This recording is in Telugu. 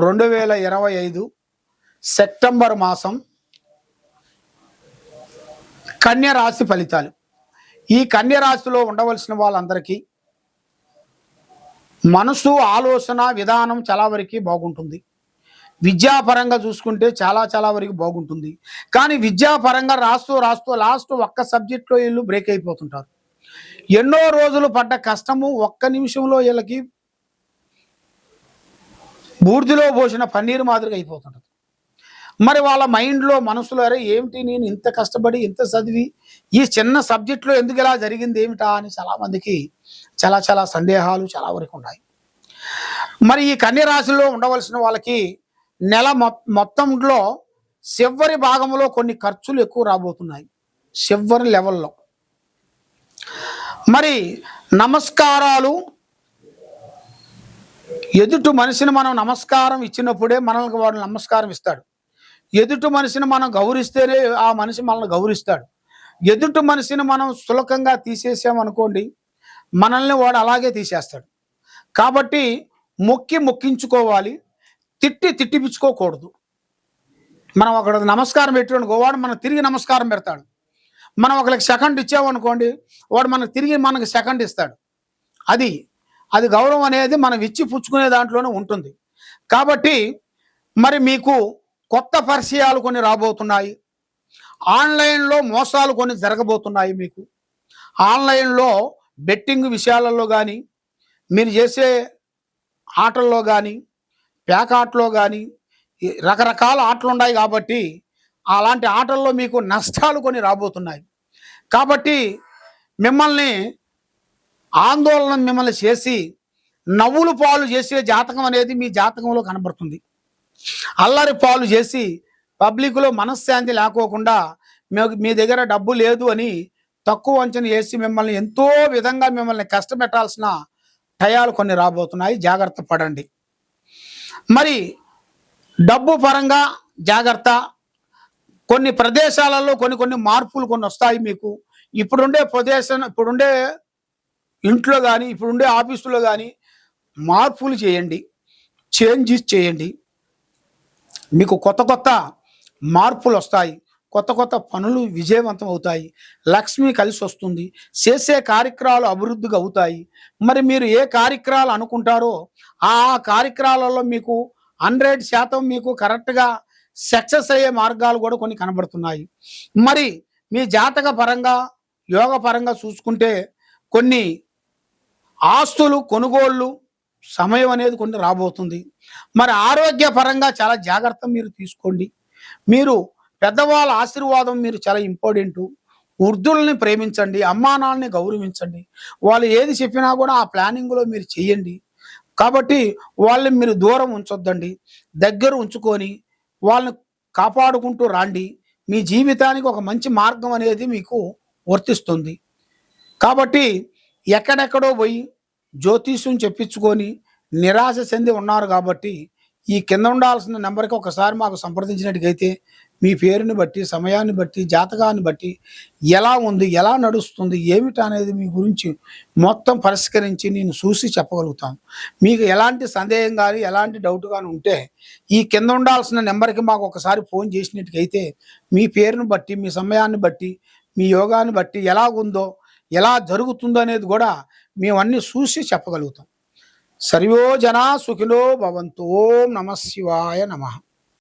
రెండు వేల ఇరవై ఐదు సెప్టెంబర్ మాసం కన్యరాశి ఫలితాలు. ఈ కన్యరాశిలో ఉండవలసిన వాళ్ళందరికీ మనసు ఆలోచన విధానం చాలా వరకు బాగుంటుంది. విద్యాపరంగా చూసుకుంటే చాలా చాలా వరకు బాగుంటుంది. కానీ విద్యాపరంగా రాస్తూ రాస్తూ లాస్ట్ ఒక్క సబ్జెక్ట్లో వీళ్ళు బ్రేక్ అయిపోతుంటారు. ఎన్నో రోజులు పడ్డ కష్టము ఒక్క నిమిషంలో వీళ్ళకి బూర్దిలో పోసిన పన్నీరు మాదిరిగా అయిపోతుంటుంది. మరి వాళ్ళ మైండ్లో మనసులో అరే ఏమిటి నేను ఇంత కష్టపడి ఇంత చదివి ఈ చిన్న సబ్జెక్ట్లో ఎందుకు ఇలా జరిగింది ఏమిటా అని చాలామందికి చాలా చాలా సందేహాలు చాలా వరకు ఉన్నాయి. మరి ఈ కన్య రాశిలో ఉండవలసిన వాళ్ళకి నెల మొ- మొత్తంలో చివరి భాగంలో కొన్ని ఖర్చులు ఎక్కువ రాబోతున్నాయి. చివరి లెవెల్లో. మరి నమస్కారాలు ఎదుటి మనిషిని మనం నమస్కారం ఇచ్చినప్పుడే మనల్ని వాడు నమస్కారం ఇస్తాడు. ఎదుటి మనిషిని మనం గౌరవిస్తేనే ఆ మనిషి మనల్ని గౌరవిస్తాడు. ఎదుటి మనిషిని మనం సులకంగా తీసేసామనుకోండి మనల్ని వాడు అలాగే తీసేస్తాడు. కాబట్టి మొక్కి మొక్కించుకోవాలి తిట్టి తిట్టిపించుకోకూడదు. మనం ఒకడు నమస్కారం పెట్టాడు వాడు మనం తిరిగి నమస్కారం పెడతాడు. మనం ఒకరికి సెకండ్ ఇచ్చామనుకోండి వాడు మనకు తిరిగి మనకు సెకండ్ ఇస్తాడు. అది అది గౌరవం అనేది మనం ఇచ్చి పుచ్చుకునే దాంట్లోనే ఉంటుంది. కాబట్టి మరి మీకు కొత్త పరిచయాలు కొన్ని రాబోతున్నాయి. ఆన్లైన్లో మోసాలు కొన్ని జరగబోతున్నాయి మీకు. ఆన్లైన్లో బెట్టింగ్ విషయాలలో కానీ మీరు చేసే ఆటల్లో కానీ ప్యాక్ ఆటలో కానీ రకరకాల ఆటలు ఉన్నాయి కాబట్టి అలాంటి ఆటల్లో మీకు నష్టాలు కొన్ని రాబోతున్నాయి. కాబట్టి మిమ్మల్ని ఆందోళన మిమ్మల్ని చేసి నవ్వులు పాలు చేసే జాతకం అనేది మీ జాతకంలో కనబడుతుంది. అల్లరి పాలు చేసి పబ్లిక్లో మనశ్శాంతి లేకోకుండా మీ- మీ దగ్గర డబ్బు లేదు అని తక్కువ అంచనా వేసి మిమ్మల్ని ఎంతో విధంగా మిమ్మల్ని కష్టపెట్టాల్సిన టయాలు కొన్ని రాబోతున్నాయి. జాగ్రత్త పడండి. మరి డబ్బు పరంగా జాగ్రత్త. కొన్ని ప్రదేశాలలో కొన్ని కొన్ని మార్పులు కొన్ని వస్తాయి మీకు. ఇప్పుడుండే ప్రదేశం ఇప్పుడుండే ఇంట్లో కానీ ఇప్పుడుండే ఆఫీసులో కానీ మార్పులు చేయండి చేంజెస్ చేయండి. మీకు కొత్త కొత్త మార్పులు వస్తాయి. కొత్త కొత్త పనులు విజయవంతం అవుతాయి. లక్ష్మి కలిసి వస్తుంది. చేసే కార్యక్రమాలు అభివృద్ధిగా అవుతాయి. మరి మీరు ఏ కార్యక్రమాలు అనుకుంటారో ఆ కార్యక్రమాలలో మీకు హండ్రెడ్ శాతం మీకు కరెక్ట్గా సక్సెస్ అయ్యే మార్గాలు కూడా కొన్ని కనబడుతున్నాయి. మరి మీ జాతక పరంగా యోగ పరంగా చూసుకుంటే కొన్ని ఆస్తులు కొనుగోళ్ళు సమయం అనేది కొన్ని రాబోతుంది. మరి ఆరోగ్య పరంగా చాలా జాగ్రత్త మీరు తీసుకోండి. మీరు పెద్దవాళ్ళ ఆశీర్వాదం మీరు చాలా ఇంపార్టెంట్. వృద్ధుల్ని ప్రేమించండి అమ్మానాల్ని గౌరవించండి. వాళ్ళు ఏది చెప్పినా కూడా ఆ ప్లానింగ్లో మీరు చేయండి. కాబట్టి వాళ్ళని మీరు దూరం ఉంచొద్దండి. దగ్గర ఉంచుకొని వాళ్ళని కాపాడుకుంటూ రాండి. మీ జీవితానికి ఒక మంచి మార్గం అనేది మీకు వర్తిస్తుంది. కాబట్టి ఎక్కడెక్కడో పోయి జ్యోతిష్యం చెప్పించుకొని నిరాశ చెంది ఉన్నారు కాబట్టి ఈ కింద ఉండాల్సిన నెంబర్కి ఒకసారి మాకు సంప్రదించినట్టుగైతే మీ పేరుని బట్టి సమయాన్ని బట్టి జాతకాన్ని బట్టి ఎలా ఉంది ఎలా నడుస్తుంది ఏమిటి అనేది మీ గురించి మొత్తం పరిష్కరించి నేను చూసి చెప్పగలుగుతాను. మీకు ఎలాంటి సందేహం కానీ ఎలాంటి డౌట్ కానీ ఉంటే ఈ కింద ఉండాల్సిన నెంబర్కి మాకు ఒకసారి ఫోన్ చేసినట్టుగైతే మీ పేరుని బట్టి మీ సమయాన్ని బట్టి మీ యోగాన్ని బట్టి ఎలా ఉందో ఎలా జరుగుతుందో అనేది కూడా మేము అన్ని చూసి చెప్పగలుగుతాం. సర్వో జనా సుఖిలో భవంతో నమ శివాయ నమః.